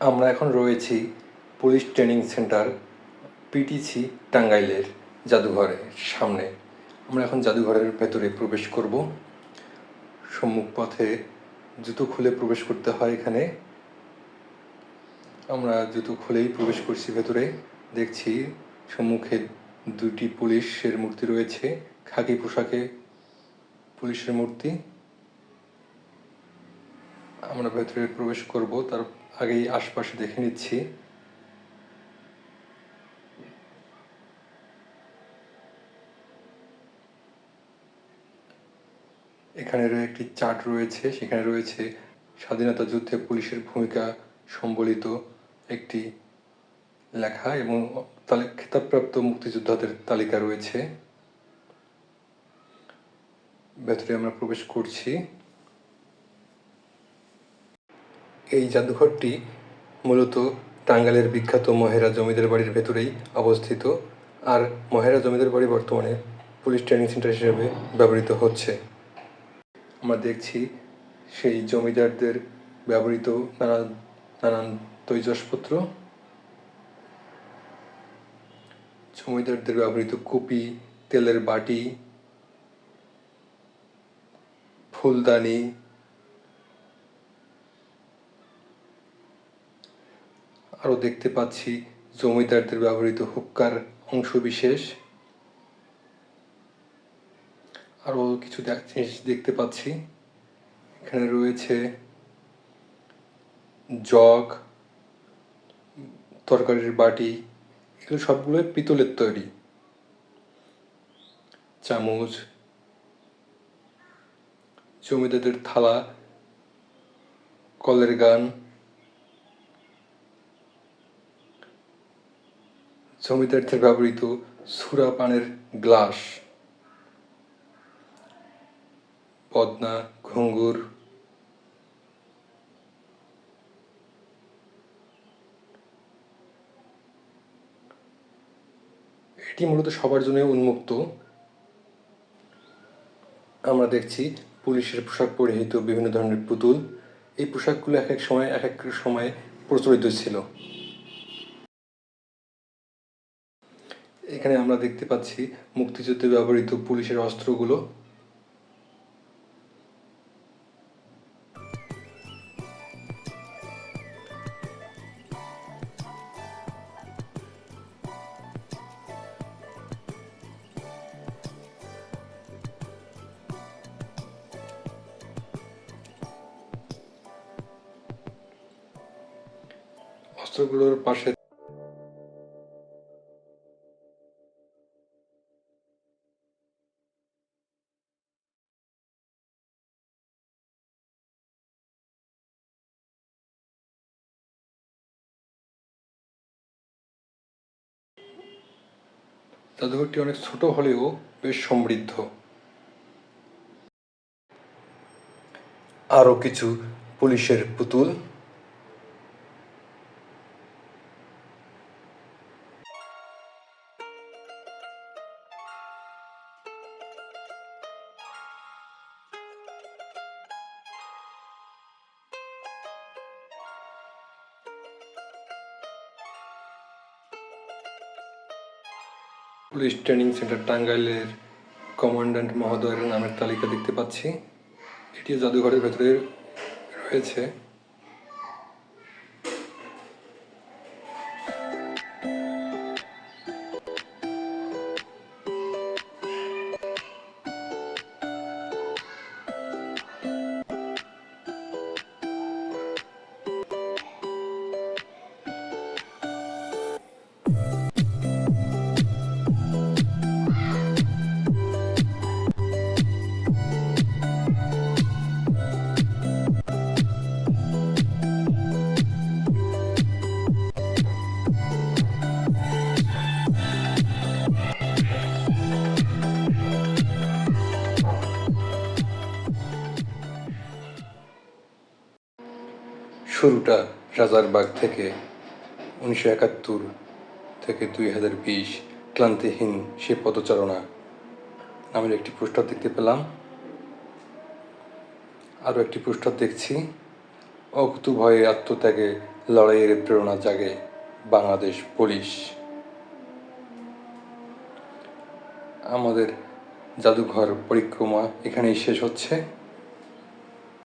আমরা এখন রয়েছি পুলিশ ট্রেনিং সেন্টার পিটিসি টাঙ্গাইলের জাদুঘরের সামনে। আমরা এখন জাদুঘরের ভেতরে প্রবেশ করব। সম্মুখ পথে জুতো খুলে প্রবেশ করতে হয় এখানে। আমরা জুতো খুলেই প্রবেশ করছি ভেতরে। দেখছি সম্মুখে দুটি পুলিশের মূর্তি রয়েছে, খাকি পোশাকে পুলিশের মূর্তি। আমরা ভেতরে প্রবেশ করব তার আগেই আশপাশে দেখে নিচ্ছি। এখানে একটি চার্ট রয়েছে, সেখানে রয়েছে স্বাধীনতা যুদ্ধে পুলিশের ভূমিকা সম্বলিত একটি লেখা এবং খেতাবপ্রাপ্ত মুক্তিযোদ্ধাদের তালিকা রয়েছে। ভেতরে আমরা প্রবেশ করছি। এই জাদুঘরটি মূলত টাঙ্গাইলের বিখ্যাত মহেরা জমিদার বাড়ির ভেতরেই অবস্থিত আর মহেরা জমিদার বাড়ি বর্তমানে পুলিশ ট্রেনিং সেন্টার হিসেবে ব্যবহৃত হচ্ছে। আমরা দেখছি সেই জমিদারদের ব্যবহৃত নানান নানান তৈজসপত্র। জমিদারদের ব্যবহৃত কুপি, তেলের বাটি, ফুলদানি আরও দেখতে পাচ্ছি জমিদারদের ব্যবহৃত হুক্কার অংশবিশেষ আরও কিছু জিনিস দেখতে পাচ্ছি। এখানে রয়েছে জগ, তরকারির বাটি, এগুলো সবগুলোই পিতলের তৈরি। চামচ, জমিদারদের থালা, কলের গান জমিদারদের ব্যবহৃত সুরা পানের গ্লাস, পদ্মা ঘুঙ্গুর এটি মূলত সবার জন্য উন্মুক্ত। আমরা দেখছি পুলিশের পোশাক পরিহিত বিভিন্ন ধরনের পুতুল। এই পোশাকগুলো এক এক সময়, এক এক সময় প্রচলিত ছিল। এখানে আমরা দেখতে পাচ্ছি মুক্তিযুদ্ধে ব্যবহৃত পুলিশের অস্ত্রগুলো। অস্ত্রগুলোর পাশে জাদুঘরটি অনেক ছোট হলেও বেশ সমৃদ্ধ। আরও কিছু পুলিশের পুতুল। পুলিশ ট্রেনিং সেন্টার টাঙ্গাইলের কমান্ড্যান্ট মহোদয়ের নামের তালিকা দেখতে পাচ্ছি। এটি জাদুঘরের ভেতরে রয়েছে। শুরুটা রাজারবাগ থেকে উনিশশো একাত্তর থেকে দুই হাজার বিশ ক্লান্তিহীন সে পদচারণা। নামের একটি পোস্টার দেখতে পেলাম। আরও একটি পোস্টার দেখছি। অকুতু ভয়ে আত্মত্যাগে লড়াইয়ের প্রেরণা জাগে বাংলাদেশ পুলিশ। আমাদের জাদুঘর পরিক্রমা এখানেই শেষ হচ্ছে।